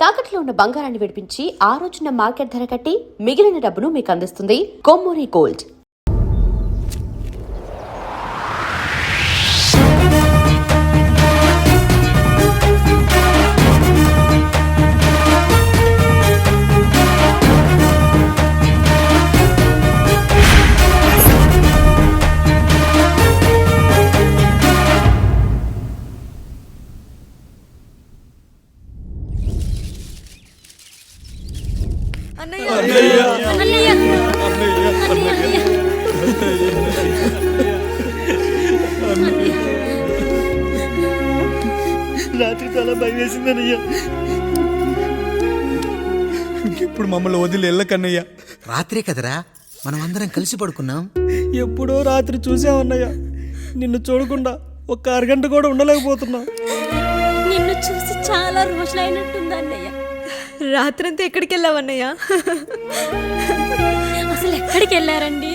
తాకట్లో ఉన్న బంగారాన్ని విడిపించి ఆ రోజున మార్కెట్ ధర కట్టి మిగిలిన డబ్బును మీకు అందిస్తుంది కొమ్మూరి గోల్డ్. అన్నయ్య. అన్నయ్య. అన్నయ్య. రాత్రి చాలా భయం వేసిందనయ్యా ఇప్పుడు మమ్మల్ని వదిలి వెళ్ళకన్నయ్యా. రాత్రే కదరా? మనం అందరం కలిసి పడుకున్నాం. ఎప్పుడో రాత్రి చూసామన్నయ్య నిన్ను చూడకుండా ఒక్క అరగంట కూడా ఉండలేకపోతున్నా. నిన్ను చూసి చాలా రోజులైనట్టుంది అన్నయ్య. రాత్రంతా ఎక్కడికి వెళ్ళావన్నయ్య అసలు ఎక్కడికి వెళ్ళారండి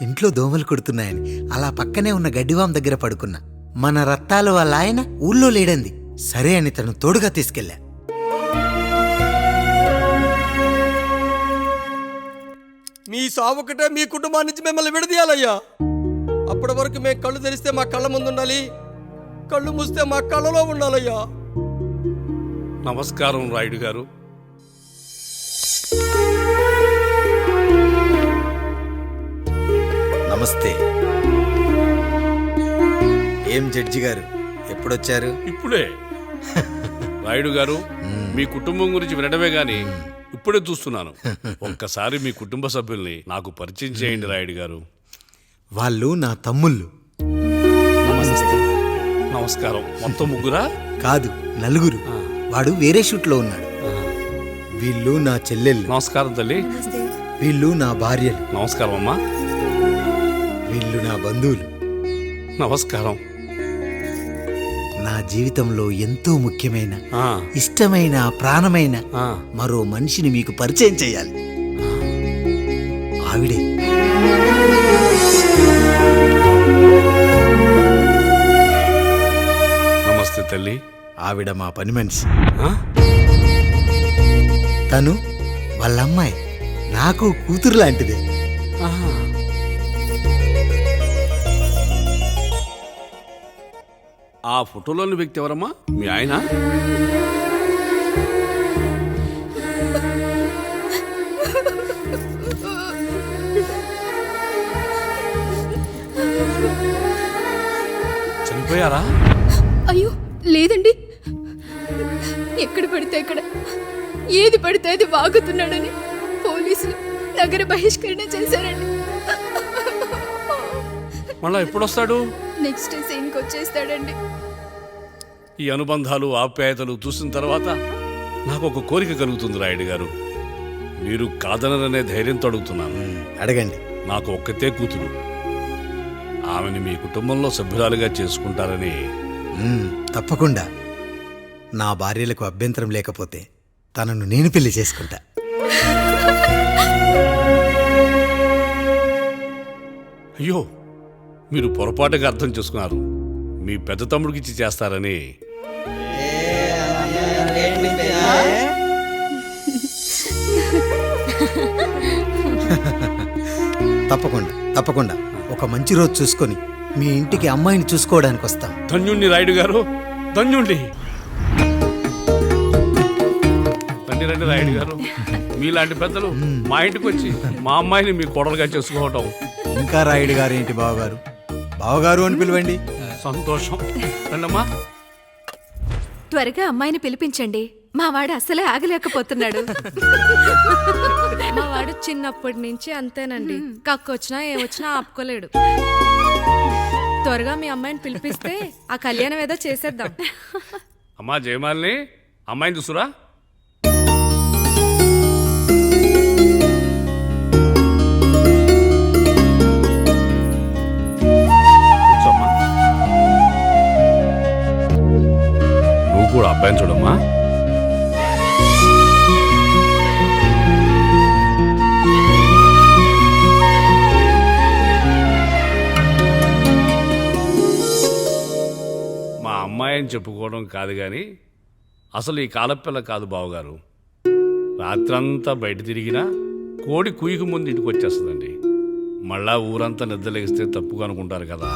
ఇంట్లో దోమలు కుడుతున్నాయని అలా పక్కనే ఉన్న గడ్డివాం దగ్గర పడుకున్నా మన రత్తాలు వాళ్ళ ఆయన ఊళ్ళో లేడంది. సరే అని తను తోడుగా తీసుకెళ్ళా. మీ సావుకటే మీ కుటుంబాన్ని నుంచి మిమ్మల్ని విడదీయాలయ్యా. అప్పటి వరకు మేము కళ్ళు తెరిస్తే మా కళ్ళ ముందు ఉండాలి కళ్ళు మూస్తే మా కళ్ళలో ఉండాలయ్యా. నమస్కారం రాయుడు గారు. నమస్తే. ఏం జడ్జి గారు? ఎప్పుడొచ్చారు? ఇప్పుడే. రాయుడు గారు మీ కుటుంబం గురించి వినడమే గాని ఇప్పుడే చూస్తున్నాను. ఒక్కసారి మీ కుటుంబ సభ్యుల్ని నాకు పరిచయం చేయండి రాయుడు గారు. వాళ్ళు నా తమ్ముళ్ళు. నమస్కారం. మొత్తం ముగ్గురా? కాదు నలుగురు. వాడు వేరే షూట్లో ఉన్నాడు. వీళ్ళు నా చెల్లెళ్ళు. నమస్కారం తల్లి. వీళ్ళు నా భార్యలు. నమస్కారం అమ్మా. వీళ్ళు నా బంధువులు. నమస్కారం. నా జీవితంలో ఎంతో ముఖ్యమైన ఆ, ఇష్టమైన ప్రాణమైన ఆ. మరో మనిషిని మీకు పరిచయం చేయాలి. ఆవిడే. నమస్తే తల్లి. ఆవిడ మా పని మనిషి? తను వాళ్ళ అమ్మాయి నాకు కూతురు లాంటిదే. ఆహా. ఆ ఫోటోలోని వ్యక్తి ఎవరమ్మా? మీ ఆయన? చనిపోయారా? అయ్యో లేదండి. ఎక్కడ పడితే అక్కడ. ఏది పడితే అది వాగుతున్నాడని పోలీసులు నగర బహిష్కరణ చేశారండి. మళ్ళా ఎప్పుడొస్తాడు? నెక్స్ట్ సీన్కి వచ్చేస్తాడండి. ఈ అనుబంధాలు ఆప్యాయతలు చూసిన తర్వాత నాకు ఒక కోరిక కలుగుతుంది రాయుడు గారు. మీరు కాదనరనే ధైర్యంతో అడుగుతున్నాను. అడగండి. నాకు ఒక్కతే కూతురు. ఆమెని మీ కుటుంబంలో సభ్యురాలుగా చేసుకుంటారని తప్పకుండా. నా భార్యలకు అభ్యంతరం లేకపోతే తనను నేను పెళ్ళి చేసుకుంటా. అయ్యో మీరు పొరపాటుగా అర్థం చేసుకున్నారు. మీ పెద్ద తమ్ముడికి ఇచ్చి చేస్తారని. తప్పకుండా తప్పకుండా. ఒక మంచి రోజు చూసుకొని మీ ఇంటికి అమ్మాయిని చూసుకోవడానికి వస్తాం. ధన్యుణ్ణి రాయుడు గారు ధన్యుణ్ణి. రండి రండి రాయుడు గారు. మీలాంటి పెద్దలు మా ఇంటికి వచ్చి మా అమ్మాయిని మీ కోడలుగా చేసుకోవటం. ఇంకా రాయుడు గారు ఏంటి బావగారు? బావగారు అని పిలవండి. సంతోషం. రండమ్మా. త్వరగా అమ్మాయిని పిలిపించండి. మా వాడు అసలే ఆగలేకపోతున్నాడు. మా వాడు చిన్నప్పటి నుంచి అంతేనండి. కక్కొచ్చినా ఏమొచ్చినా ఆపుకోలేడు. త్వరగా మీ అమ్మాయిని పిలిపిస్తే ఆ కళ్యాణం ఏదో చేసేద్దాం. అమ్మా జయమాలిని. అమ్మాయిని చూసురా. కూడా అబ్బాయిని చూడమ్మా. మా అమ్మాయి అని చెప్పుకోవడం కాదు కానీ అసలు ఈ కాలపిల్ల కాదు బావగారు. రాత్రంతా బయట తిరిగినా కోడి కుయ్యకు ముందు ఇంటికి వచ్చేస్తుందండి. మళ్ళా ఊరంతా నిద్రలేగిస్తే తప్పుగా అనుకుంటారు కదా.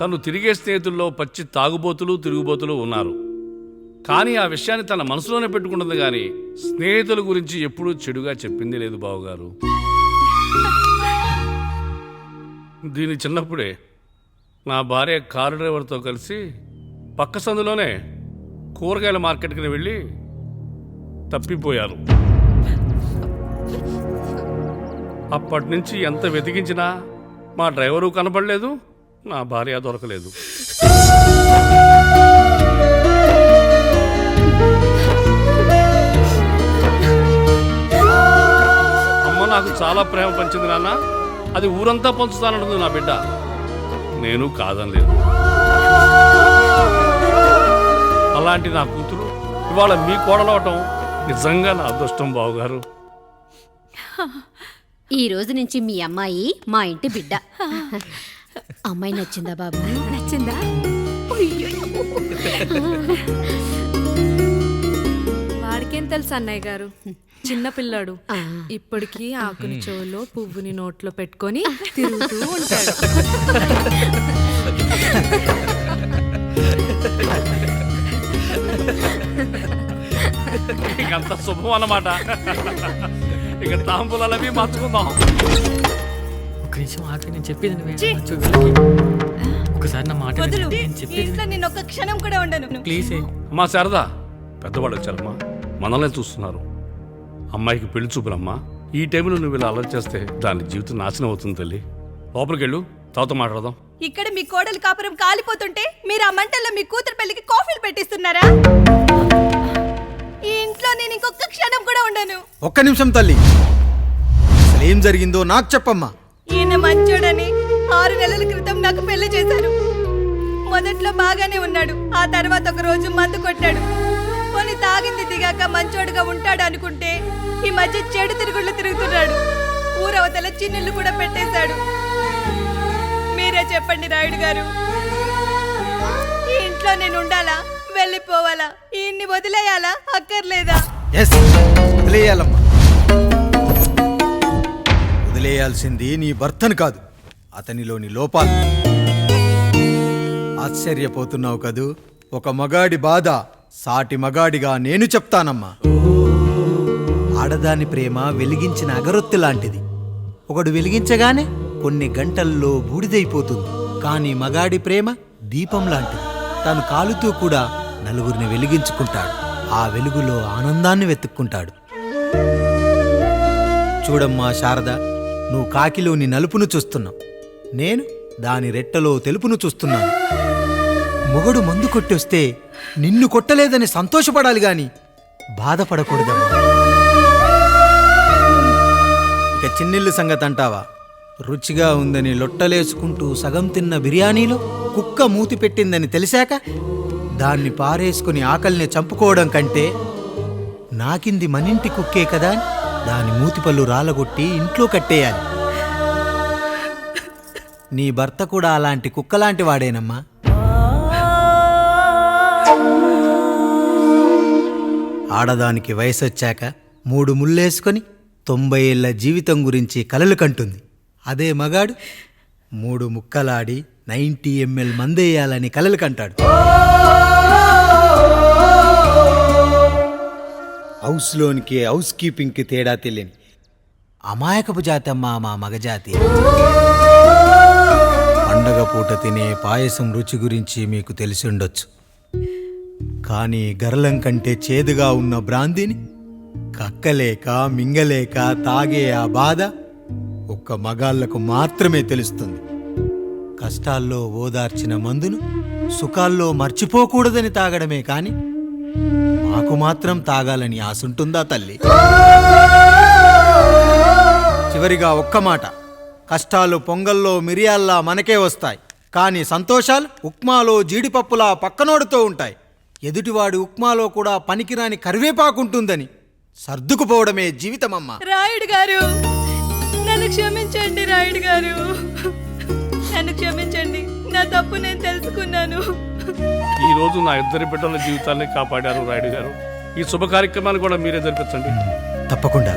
తను తిరిగే స్నేహితుల్లో పచ్చి తాగుబోతులు తిరుగుబోతులు ఉన్నారు. కానీ ఆ విషయాన్ని తన మనసులోనే పెట్టుకుంటుంది కానీ స్నేహితుల గురించి ఎప్పుడూ చెడుగా చెప్పింది లేదు బావగారు. దీని చిన్నప్పుడే నా భార్య కారు డ్రైవర్తో కలిసి పక్క సందులోనే కూరగాయల మార్కెట్కి వెళ్ళి తప్పిపోయారు. అప్పటి నుంచి ఎంత వెతికించినా మా డ్రైవరు కనపడలేదు నా భార్య దొరకలేదు. అమ్మ నాకు చాలా ప్రేమ పంచింది నాన్న. అది ఊరంతా పంచుతానంటుంది నా బిడ్డ. నేను కాదనలేదు. అలాంటి నా కూతురు ఇవాళ మీ కోడలవటం నిజంగా నా అదృష్టం బావుగారు. ఈ రోజు నుంచి మీ అమ్మాయి మా ఇంటి బిడ్డ. అమ్మాయి నచ్చిందా బాబు? నచ్చిందా? వాడికేం తెలుసు అన్నయ్య గారు? చిన్న పిల్లాడు. ఇప్పటికీ ఆకుని చెవులో పువ్వుని నోట్లో పెట్టుకొని తిరుగుతూ ఉంటాడు. ఇకంత శుభం అన్నమాట. ఇక తాంబూలాలు అవి మార్చుకుందాం. ఒక నిమిషం ఆగి నేను చెప్పేది నువ్వే. కొంచెం వీళ్ళకి. ఒకసారి నా మాట విను. నేను చెప్పేది నేను ఒక్క క్షణం కూడా ఉండను. ప్లీజ్. అమ్మా శారదా. పెద్దవాళ్ళు వచ్చారమ్మా. మనల్ని చూస్తున్నారు. అమ్మాయికి పెళ్ళి చూపులమ్మా. ఈ టైంలో నువ్వు ఇలా అలర్ట్ చేస్తే దాని జీవితం నాశనం అవుతుంది తల్లి. లోపలికి వెళ్ళు. తాత మాట్లాడదాం. ఇక్కడ మీ కోడలు కాపురం కాలిపోతుంటే మీరు ఆ మంటల్లో మీ కూతురు పెళ్ళికి కాఫీలు పెట్టిస్తున్నారా? ఈ ఇంట్లో నేను ఇంకొక క్షణం కూడా ఉండను. ఒక్క నిమిషం తల్లి. అసలు ఏం జరిగిందో నాకు చెప్పమ్మా. ఈయన మంచోడని ఆరు నెలల క్రితం నాకు పెళ్ళి చేశారు మొదట్లో బాగానే ఉన్నాడు. ఆ తర్వాత ఒక రోజు మందు కొట్టాడు. కొన్ని తాగింది దిగాక మంచోడుగా ఉంటాడు అనుకుంటే ఈ మధ్య చెడు తిరుగుళ్ళు తిరుగుతున్నాడు. ఊరవతల చిన్నిళ్ళు కూడా పెట్టేశాడు. మీరే చెప్పండి రాయుడు గారు. ఈ ఇంట్లో నేను ఉండాలా? వెళ్ళిపోవాలా? ఈయన్ని వదిలేయాలా? అక్కర్లేదా? ఎస్ వదిలేయాలమ్మా. వదిలేయాల్సింది నీ భర్తను కాదు అతనిలోని లోపాలు. ఆశ్చర్యపోతున్నావు కదూ? ఒక మగాడి బాధ సాటి మగాడిగా నేను చెప్తానమ్మా. ఆడదాని ప్రేమ వెలిగించిన అగరొత్తి లాంటిది. ఒకడు వెలిగించగానే కొన్ని గంటల్లో బూడిదైపోతుంది. కానీ మగాడి ప్రేమ దీపం లాంటిది. తను కాలుతూ కూడా నలుగురిని వెలిగించుకుంటాడు. ఆ వెలుగులో ఆనందాన్ని వెతుక్కుంటాడు. చూడమ్మా శారద. నువ్వు కాకిలోని నలుపును చూస్తున్నావు. నేను దాని రెట్టలో తెలుపును చూస్తున్నాను. మొగడు మందు కొట్టొస్తే నిన్ను కొట్టలేదని సంతోషపడాలి గాని బాధపడకూడదమ్మా ఇక చిన్నిల్లు సంగతి అంటావా? రుచిగా ఉందని లొట్టలేసుకుంటూ సగం తిన్న బిర్యానీలో కుక్క మూతి పెట్టిందని తెలిసాక దాన్ని పారేసుకుని ఆకలిని చంపుకోవడం కంటే నాకింది మనింటి కుక్కే కదా అని దాని మూతిపళ్ళు రాలగొట్టి ఇంట్లో కట్టేయాలి. నీ భర్త కూడా అలాంటి కుక్కలాంటి వాడేనమ్మా. ఆడదానికి వయసొచ్చాక మూడు ముళ్ళేసుకొని తొంభై ఏళ్ళ జీవితం గురించి కలలు కంటుంది. అదే మగాడు మూడు ముక్కలాడి నైంటీ ఎంఎల్ మందేయాలని కలలు కంటాడు. హౌస్లోనికి హౌస్ కీపింగ్కి తేడా తెలియని అమాయకపు జాతమ్మా మా మగజాతి పండగ పూట తినే పాయసం రుచి గురించి మీకు తెలిసి ఉండొచ్చు. కానీ గరళం కంటే చేదుగా ఉన్న బ్రాందీని కక్కలేక మింగలేక తాగే ఆ బాధ ఒక్క మగాళ్ళకు మాత్రమే తెలుస్తుంది. కష్టాల్లో ఓదార్చిన మందును సుఖాల్లో మర్చిపోకూడదని తాగడమే కానీ నాకు మాత్రం తాగాలని ఆశుంటుందా తల్లి? చివరిగా ఒక్క మాట. కష్టాలు పొంగల్లో మిరియాల్లా మనకే వస్తాయి. కానీ సంతోషాలు ఉప్మాలో జీడిపప్పులా పక్కనోడుతో ఉంటాయి. ఎదుటివాడి ఉప్మాలో కూడా పనికిరాని కరివేపాకుంటుందని సర్దుకుపోవడమే జీవితమమ్మా. రాయుడు గారు నన్ను క్షమించండి రాయుడు గారు. నన్ను క్షమించండి. నా తప్పు నేను తెలుసుకున్నాను. ఈ రోజు నా ఇద్దరి బిడ్డల జీవితాన్ని కాపాడారు రాయుడు గారు. ఈ శుభ కార్యక్రమాన్ని కూడా మీరే జరిపించండి. తప్పకుండా.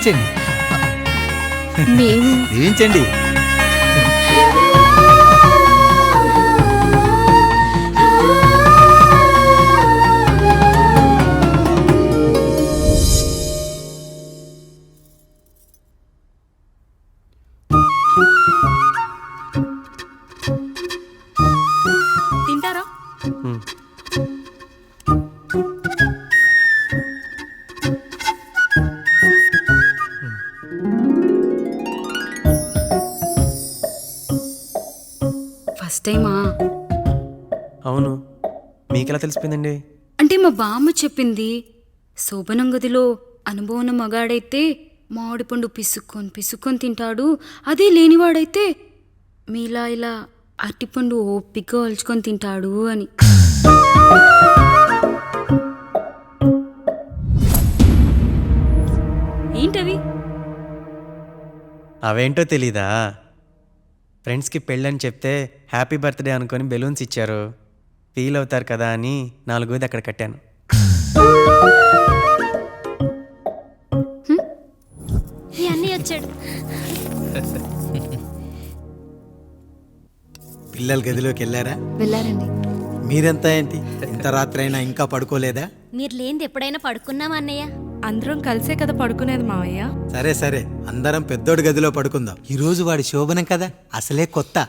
దీవించండి. దీవించండి. తెలిసిపోయిందండి అంటే మా బామ్మ చెప్పింది శోభనం గదిలో అనుభవం ఉన్న మగాడైతే మామిడి పండు పిసుక్కొని పిసుక్కొని తింటాడు అదే లేనివాడైతే మీలా ఇలా అరటిపండు ఓపిగ్గా ఒలుచుకొని తింటాడు అని. ఏంటవి? అవేంటో తెలీదా? ఫ్రెండ్స్కి పెళ్ళని చెప్తే హ్యాపీ బర్త్డే అనుకొని బెలూన్స్ ఇచ్చారు. ఫీల్ అవుతారు కదా అని నాలుగోది అక్కడ కట్టాను. అన్నీ వచ్చాడు. పిల్లల గదిలోకి వెళ్ళారా? వెళ్ళారండి. మీరెంత ఏంటి? ఇంత రాత్రి అయినా ఇంకా పడుకోలేదా? మీరు లేనిది ఎప్పుడైనా పడుకున్నామా అన్నయ్య? అందరం కలిసే కదా పడుకునేది మావయ్య. సరే సరే. అందరం పెద్దోడి గదిలో పడుకుందాం. ఈ రోజు వాడి శోభనం కదా? అసలే కొత్త.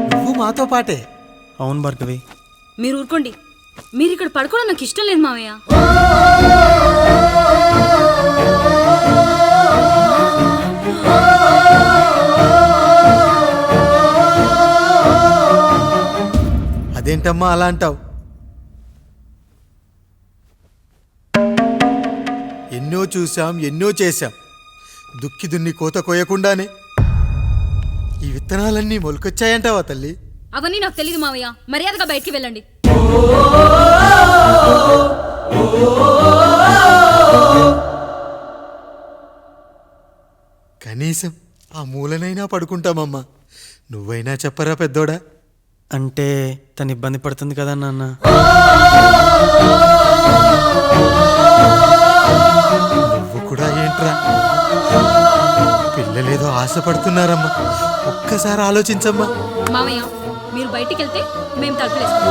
మాతో పాటే. అవును భార్గవి. మీరు ఊరుకోండి. మీరు ఇక్కడ పడుకోవడం నాకు ఇష్టం లేదు మావయ్య. అదేంటమ్మా అలా అంటావు? ఎన్నో చూసాం ఎన్నో చేశాం. దుక్కి దున్ని కోత కోయకుండానే ఈ విత్తనాలన్నీ మొలకొచ్చాయంటావా తల్లి? అవన్నీ నాకు తెలియదు మావయ్య. మర్యాదగా బయటికి వెళ్ళండి. కనీసం ఆ మూలనైనా పడుకుంటామమ్మా. నువ్వైనా చెప్పరా పెద్దోడా? అంటే తను ఇబ్బంది పడుతుంది కదా నాన్న. నువ్వు కూడా ఏంట్రా? పిల్లలేదో ఆశపడుతున్నారమ్మా. ఒక్కసారి ఆలోచించమ్మా. మావయ్య మీరు బయటికి వెళ్తే మేము తలుపులేస్తాం.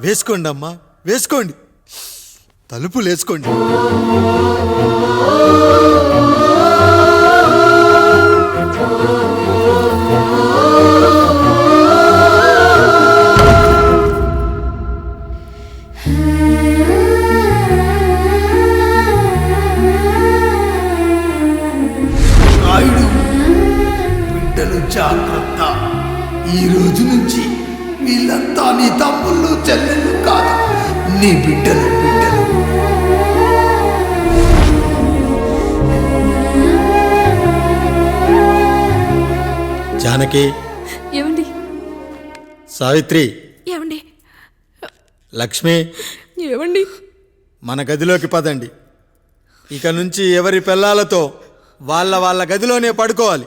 వేసుకోండి అమ్మా వేసుకోండి. తలుపులు నీ బిడ్డలు బిడ్డలు. జానకి. ఏమండి? సావిత్రి. ఏమండి? లక్ష్మి. ఏమండి? మన గదిలోకి పదండి. ఇక నుంచి ఎవరి పిల్లలతో వాళ్ళ వాళ్ళ గదిలోనే పడుకోవాలి.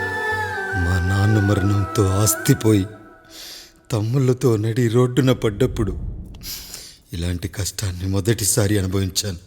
నాన్న మరణంతో ఆస్తిపోయి తమ్ముళ్ళతో నడి రోడ్డున పడ్డప్పుడు ఇలాంటి కష్టాన్ని మొదటిసారి అనుభవించాను.